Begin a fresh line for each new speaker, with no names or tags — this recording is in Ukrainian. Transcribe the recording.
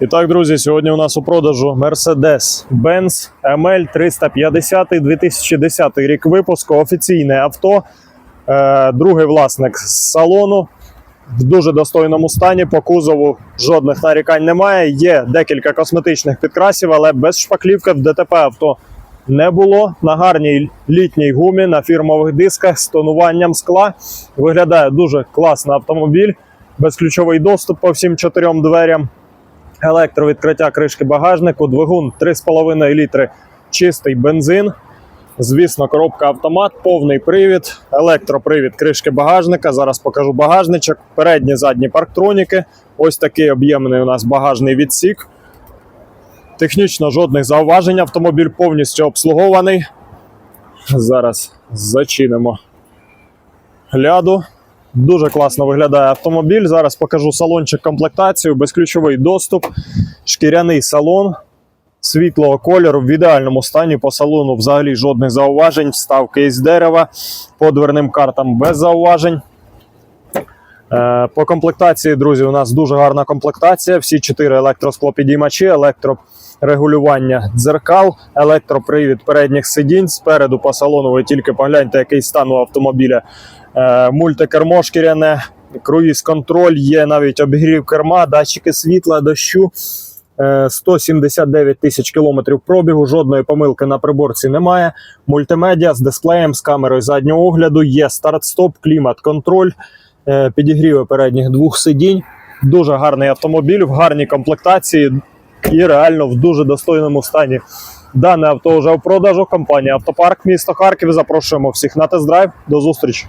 І так, друзі, сьогодні у нас у продажу Mercedes-Benz ML 350 2010 рік випуску. Офіційне авто. Е, другий власник з салону в дуже достойному стані. По кузову жодних нарікань немає. Є декілька косметичних підкрасів, але без шпаклівки в ДТП авто не було. На гарній літній гумі, на фірмових дисках з тонуванням скла. Виглядає дуже класно автомобіль. Безключовий доступ по всім чотирьом дверям електровідкриття кришки багажнику, двигун 3,5 літри чистий бензин. Звісно, коробка автомат, повний привід, електропривід кришки багажника. Зараз покажу багажничок, передні задні парктроніки. Ось такий об'ємний у нас багажний відсік. Технічно жодних зауважень. Автомобіль повністю обслугований. Зараз зачинимо гляду. Дуже класно виглядає автомобіль. Зараз покажу салончик комплектацію, безключовий доступ, шкіряний салон світлого кольору в ідеальному стані. По салону взагалі жодних зауважень. Вставки із дерева, по дверним картам без зауважень. Е, По комплектації, друзі, у нас дуже гарна комплектація. Всі чотири електросклопідіймачі, електрорегулювання дзеркал, електропривід передніх сидінь. Спереду по салону ви тільки погляньте, який стан у автомобіля. Е, Мультикермо шкіряне, круїз-контроль, є навіть обігрів керма, датчики світла, дощу. Е, 179 тисяч кілометрів пробігу, жодної помилки на приборці немає. Мультимедіа з дисплеєм, з камерою заднього огляду, є старт-стоп, клімат-контроль, е, підігріви передніх двох сидінь. Дуже гарний автомобіль в гарній комплектації і реально в дуже достойному стані. Дане авто вже в продажу. Компанія Автопарк, місто Харків. Запрошуємо всіх на тест-драйв. До зустрічі!